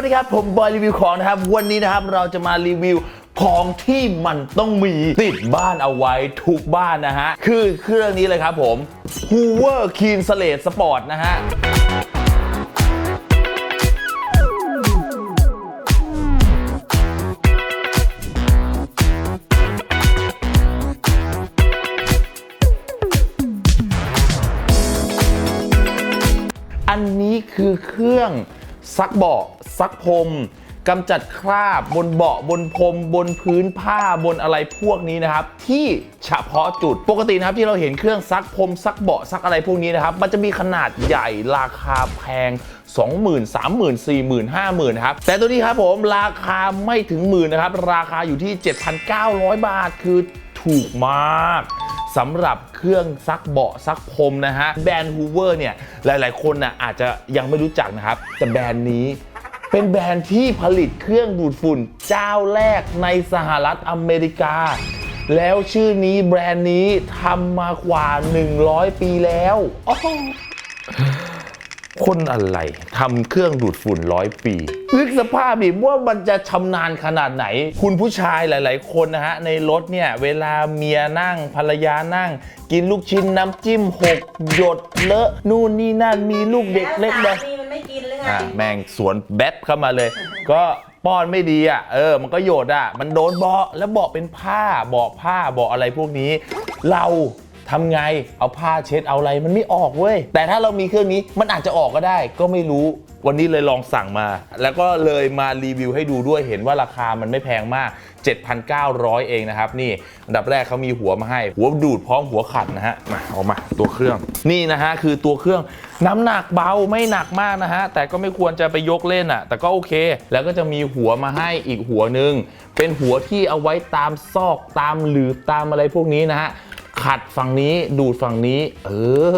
วัสดีครับ ผมบอยรีวิวของนะครับ วันนี้นะครับเราจะมารีวิวของที่มันต้องมีติดบ้านเอาไว้ทุกบ้านนะฮะ คือเครื่องนี้เลยครับผม Hoover Clean Slate Sport นะฮะอันนี้คือเครื่อง ซักเบาะซักพรมกำจัดคราบบนเบาะบนพรมบนพื้นผ้าบนอะไรพวกนี้นะครับ ที่เฉพาะจุดปกตินะครับที่เราเห็นเครื่องซักพรมซักเบาะซักอะไรพวกนี้นะครับ มันจะมีขนาดใหญ่ราคาแพง 20,000 30,000 40,000 50,000นะครับแต่ตัวนี้ครับผมราคาไม่ถึงหมื่นนะครับ ราคาอยู่ที่ 7,900 บาทคือถูกมาก สำหรับเครื่องซักเบาะซักพรมนะฮะแบรนด์ฮูเวอร์เนี่ยหลาย ๆ คนน่ะอาจจะยังไม่รู้จักนะครับ แต่แบรนด์นี้เป็นแบรนด์ที่ผลิตเครื่องดูดฝุ่นเจ้าแรกในสหรัฐอเมริกา แล้วชื่อนี้แบรนด์นี้ทำมากว่า 100 ปีแล้วอ้โห คนอะไรทำเครื่องดูดฝุ่นร้อยปีนึกสภาพดิว่ามันจะชำนาญขนาดไหน คุณผู้ชายหลาย ๆ คนนะฮะ ในรถเนี่ย เวลาเมียนั่งภรรยานั่ง กินลูกชิ้นน้ำจิ้มหกหยดเลอะนู่นนี่นั่นมีลูกเด็กเล็กแล้นะวสามีมันไม่กินหรือไงอะแม่งสวนแบทเข้ามาเลย ก็ป้อนไม่ดีอะเออ มันก็โยดอะ มันโดนเบาะแล้วเบาะเป็นผ้าเบาะผ้าเบาะอะไรพวกนี้ เรา ทำไงเอาผ้าเช็ดเอาอะไรมันไม่ออกเว้ย แต่ถ้าเรามีเครื่องนี้มันอาจจะออกก็ได้ ก็ไม่รู้วันนี้เลยลองสั่งมา แล้วก็เลยมารีวิวให้ดูด้วยเห็นว่าราคามันไม่แพงมาก 7,900 เองนะครับ นี่อันดับแรกเขามีหัวมาให้ หัวดูดพร้อมหัวขัดนะฮะมาเอามาตัวเครื่อง นี่นะฮะคือตัวเครื่องน้ำหนักเบาไม่หนักมากนะฮะ แต่ก็ไม่ควรจะไปยกเล่นอะ แต่ก็โอเค แล้วก็จะมีหัวมาให้อีกหัวหนึ่งเป็นหัวที่เอาไว้ตามซอกตามหลืบตามอะไรพวกนี้นะฮะ ขัดฝั่งนี้ดูดฝั่งนี้ เอ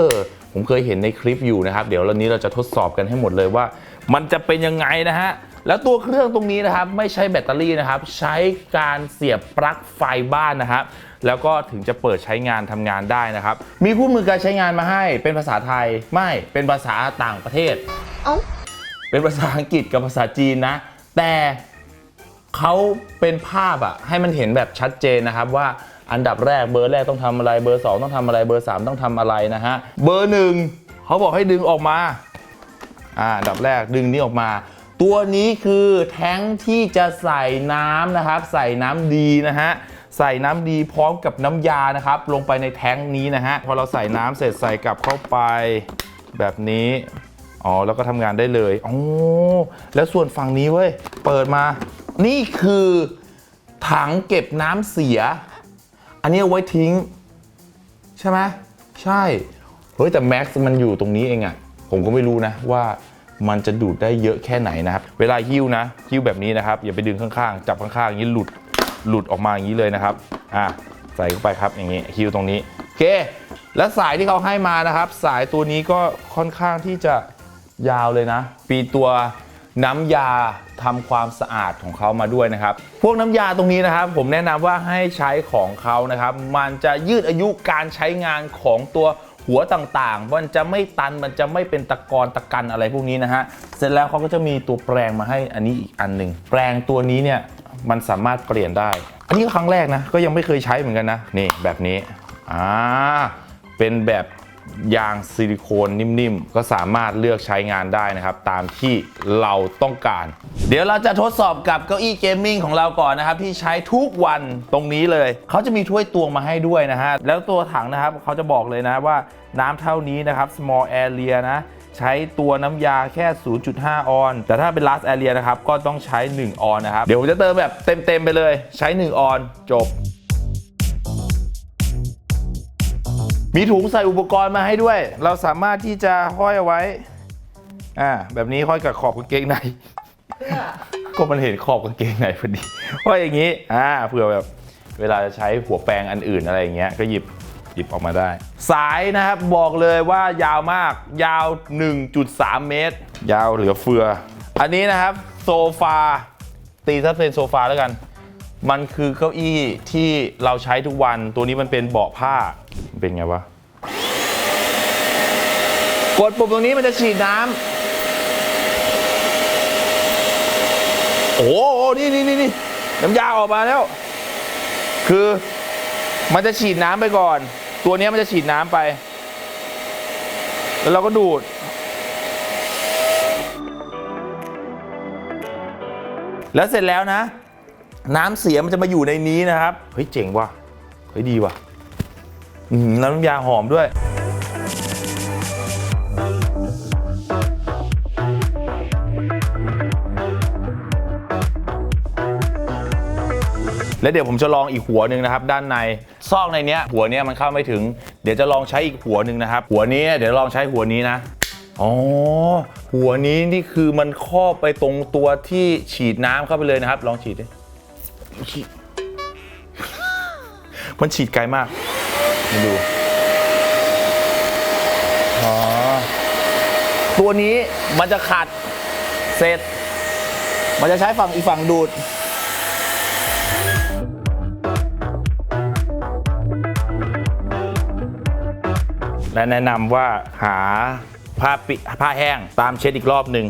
อ ผมเคยเห็นในคลิปอยู่นะครับ เดี๋ยววันนี้เราจะทดสอบกันให้หมดเลยว่า มันจะเป็นยังไงนะฮะแล้วตัวเครื่องตรงนี้นะครับ ไม่ใช้แบตเตอรี่นะครับ ใช้การเสียบปลั๊กไฟบ้านนะครับแล้วก็ถึงจะเปิดใช้งานทำงานได้นะครับ มีคู่มือการใช้งานมาให้ เป็นภาษาไทยไม่เป็นภาษาต่างประเทศเอ้าเป็นภาษาอังกฤษกับภาษาจีนนะ แต่เขาเป็นภาพอะให้มันเห็นแบบชัดเจนนะครับว่า อันดับแรกเบอร์แรกต้องทำอะไรเบอร์ 2 ต้องทำอะไรเบอร์ 3 ต้องทำอะไรนะฮะเบอร์หนึ่งเขาบอกให้ดึงออกมาอ่าอันดับแรกดึงนี้ออกมา ตัวนี้คือแท้งที่จะใส่น้ำนะครับ ใส่น้ำดีนะฮะใส่น้ำดีพร้อมกับน้ำยานะครับ ลงไปในแท้งนี้นะฮะ พอเราใส่น้ำเสร็จใส่กลับเข้าไปแบบนี้ อ๋อ แล้วก็ทำงานได้เลยอ๋อแล้วส่วนฝั่งนี้เว้ย เปิดมา นี่คือถังเก็บน้ำเสีย อันนี้เอาไว้ทิ้ง ใช่ไหมใช่เฮ้ยแต่แม็กซ์มันอยู่ตรงนี้เองอะผมก็ไม่รู้นะว่ามันจะดูดได้เยอะแค่ไหนนะครับ เวลาหิ้วนะหิ้วแบบนี้นะครับ อย่าไปดึงข้างๆ จับข้างๆอย่างนี้หลุดหลุดออกมาอย่างนี้เลยนะครับอะใส่เข้าไปครับอย่างนี้หิ้วตรงนี้โอเค และสายที่เขาให้มานะครับ สายตัวนี้ก็ค่อนข้างที่จะยาวเลยนะ ปีตัว น้ำยาทำความสะอาดของเขามาด้วยนะครับ พวกน้ำยาตรงนี้นะครับ ผมแนะนำว่าให้ใช้ของเขานะครับ มันจะยืดอายุการใช้งานของตัวหัวต่างๆ มันจะไม่ตัน มันจะไม่เป็นตะกอนตะกันอะไรพวกนี้นะฮะ เสร็จแล้วเขาก็จะมีตัวแปรงมาให้อันนี้อีกอันหนึ่ง แปรงตัวนี้เนี่ยมันสามารถเปลี่ยนได้ อันนี้ก็ครั้งแรกนะ ก็ยังไม่เคยใช้เหมือนกันนะ นี่แบบนี้ อ่า เป็นแบบ ยางซิลิโคนนิ่มๆ ก็สามารถเลือกใช้งานได้นะครับ ตามที่เราต้องการ เดี๋ยวเราจะทดสอบกับเก้าอี้เกมมิ่งของเราก่อนนะครับ ที่ใช้ทุกวันตรงนี้เลย เขาจะมีถ้วยตวงมาให้ด้วยนะฮะ แล้วตัวถังนะครับเขาจะบอกเลยนะว่าน้ำเท่านี้นะครับ small area นะ ใช้ตัวน้ำยาแค่ 0.5 ออน แต่ถ้าเป็น large area นะครับ ก็ต้องใช้ 1 ออนนะครับ เดี๋ยวผมจะเติมแบบเต็มๆไปเลย ใช้ 1 ออนจบ มีถุงใส่อุปกรณ์มาให้ด้วย เราสามารถที่จะห้อยเอาไว้ อ่า แบบนี้ห้อยกับขอบกางเกงใน ก็มันเห็นขอบกางเกงในพอดีห้อยอย่างนี้ อ่า เผื่อแบบเวลาจะใช้หัวแปรงอันอื่นอะไรอย่างเงี้ย ก็หยิบหยิบออกมาได้ สายนะครับบอกเลยว่ายาวมาก ยาว 1.3 เมตร ยาวเหลือเฟือ อันนี้นะครับโซฟาตีถ้าเป็นโซฟาแล้วกัน มันคือเก้าอี้ที่เราใช้ทุกวัน ตัวนี้มันเป็นเบาะผ้า เป็นไงวะ กดปุ่มตรงนี้มันจะฉีดน้ำโอ้โหนี่นี่นี่นี่น้ำยาออกมาแล้ว คือมันจะฉีดน้ำไปก่อน ตัวนี้มันจะฉีดน้ำไป แล้วเราก็ดูดแล้วเสร็จแล้วนะ น้ำเสียมันจะมาอยู่ในนี้นะครับ เฮ้ย เจ๋งว่ะ เฮ้ย ดีว่ะ แล้วน้ำยาหอมด้วย แล้วเดี๋ยวผมจะลองอีกหัวหนึ่งนะครับ ด้านในซอกในเนี้ย หัวเนี้ยมันเข้าไม่ถึง เดี๋ยวจะลองใช้อีกหัวหนึ่งนะครับ หัวนี้เดี๋ยวลองใช้หัวนี้นะอ๋อ หัวนี้นี่คือมันครอบไปตรงตัวที่ฉีดน้ำเข้าไปเลยนะครับ ลองฉีดดิมันฉีดไกลมาก มาดู อ๋อ ตัวนี้มันจะขัดเสร็จ มันจะใช้ฝั่งอีกฝั่งดูดและแนะนำว่าหาผ้าปิผ้าแห้งตามเช็ดอีกรอบหนึ่ง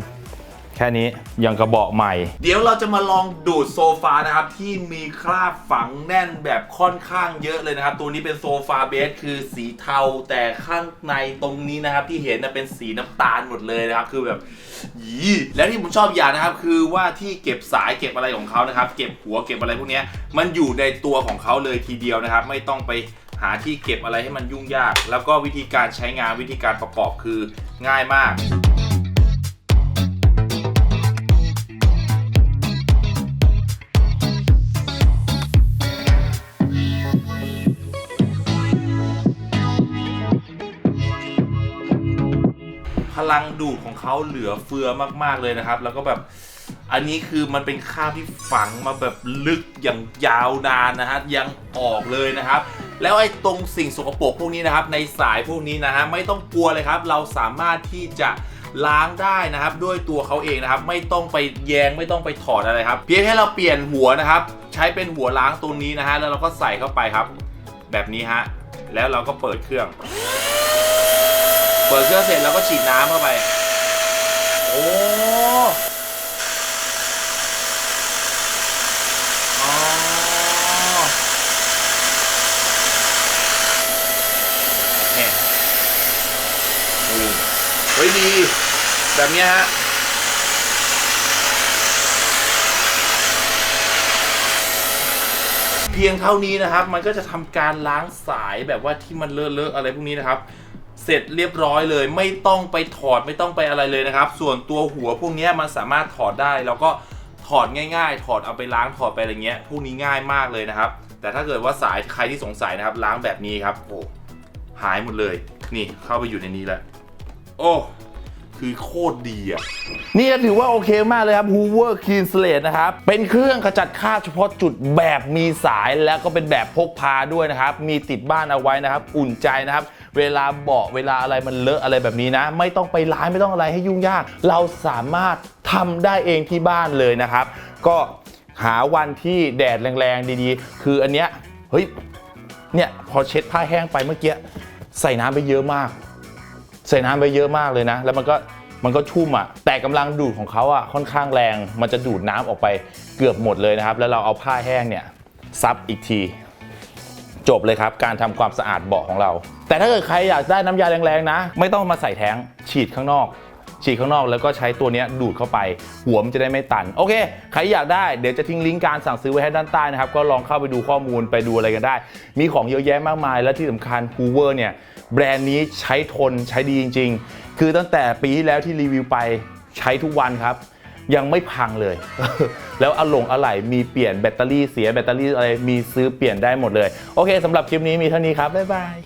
ค่นี้ยังกระบอกใหม่ เดี๋ยวเราจะมาลองดูดโซฟานะครับ ที่มีคราบฝังแน่นแบบค่อนข้างเยอะเลยนะครับ ตัวนี้เป็นโซฟาเบสคือสีเทาแต่ข้างในตรงนี้นะครับ ที่เห็นนะเป็นสีน้ำตาลหมดเลยนะครับ คือแบบยีแล้วที่ผมชอบอย่างนะครับ คือว่าที่เก็บสายเก็บอะไรของเขานะครับ เก็บหัวเก็บอะไรพวกนี้มันอยู่ในตัวของเขาเลยทีเดียวนะครับ ไม่ต้องไปหาที่เก็บอะไรให้มันยุ่งยาก แล้วก็วิธีการใช้งานวิธีการประกอบคือง่ายมาก ลังดูดของเขาเหลือเฟือมาก ๆเลยนะครับ แล้วก็แบบอันนี้คือมันเป็นคราบที่ฝังมาแบบลึกอย่างยาวนานนะฮะยังออกเลยนะครับ แล้วไอ้ตรงสิ่งสกปรกพวกนี้นะครับ ในสายพวกนี้นะฮะไม่ต้องกลัวเลยครับ เราสามารถที่จะล้างได้นะครับ ด้วยตัวเขาเองนะครับ ไม่ต้องไปแยงไม่ต้องไปถอดอะไรครับ เพียงแค่เราเปลี่ยนหัวนะครับ ใช้เป็นหัวล้างตรงนี้นะฮะแล้วเราก็ใส่เข้าไปครับ แบบนี้ฮะแล้วเราก็เปิดเครื่อง ปิดเครื่องเสร็จแล้วก็ฉีดน้ำเข้าไป โอ้อ๋อเนี่ยอืมเฮ้ยดี แบบเนี้ยฮะเพียงเท่านี้นะครับ มันก็จะทำการล้างสายแบบว่าที่มันเลอะๆอะไรพวกนี้นะครับ เสร็จเรียบร้อยเลย ไม่ต้องไปถอดไม่ต้องไปอะไรเลยนะครับ ส่วนตัวหัวพวกนี้มันสามารถถอดได้แล้วก็ถอดง่าย ๆ ถอดเอาไปล้างถอดไปอะไรเงี้ยพวกนี้ง่ายมากเลยนะครับ แต่ถ้าเกิดว่าสายใครที่สงสัยนะครับล้างแบบนี้ครับโอ้หายหมดเลย นี่เข้าไปอยู่ในนี้แล้วโอ้คือโคตรดีอะ นี่ถือว่าโอเคมากเลยครับ Hoover Clean Slate นะครับ เป็นเครื่องขจัดคราบเฉพาะจุดแบบมีสายแล้วก็เป็นแบบพกพาด้วยนะครับ มีติดบ้านเอาไว้นะครับ อุ่นใจนะครับ เวลาเบาะเวลาอะไรมันเลอะอะไรแบบนี้นะ ไม่ต้องไปล้างไม่ต้องอะไรให้ยุ่งยาก เราสามารถทำได้เองที่บ้านเลยนะครับ ก็หาวันที่แดดแรงๆดีๆ คืออันเนี้ยเฮ้ยเนี่ยพอเช็ดผ้าแห้งไปเมื่อกี้ใส่น้ำไปเยอะมาก ใส่น้ำไปเยอะมากเลยนะ แล้วมันก็มันก็ชุ่มอะแต่กำลังดูดของเขาอะค่อนข้างแรง มันจะดูดน้ำออกไปเกือบหมดเลยนะครับ แล้วเราเอาผ้าแห้งเนี่ยซับอีกที จบเลยครับการทำความสะอาดเบาะของเรา แต่ถ้าเกิดใครอยากได้น้ำยาแรงๆนะ ไม่ต้องมาใส่แท้งฉีดข้างนอก ฉีดข้างนอกแล้วก็ใช้ตัวนี้ดูดเข้าไป หัวมันจะได้ไม่ตัน โอเค ใครอยากได้เดี๋ยวจะทิ้งลิงก์การสั่งซื้อไว้ให้ด้านใต้นะครับ ก็ลองเข้าไปดูข้อมูลไปดูอะไรกันได้ มีของเยอะแยะมากมาย และที่สำคัญ Hoover เนี่ยแบรนด์นี้ใช้ทนใช้ดีจริง ๆ คือตั้งแต่ปีที่แล้วที่รีวิวไปใช้ทุกวันครับ ยังไม่พังเลย แล้วอะหลงอะไหล่มีเปลี่ยนแบตเตอรี่เสียแบตเตอรี่อะไรมีซื้อเปลี่ยนได้หมดเลย โอเคสำหรับคลิปนี้มีเท่านี้ครับ บ๊ายบาย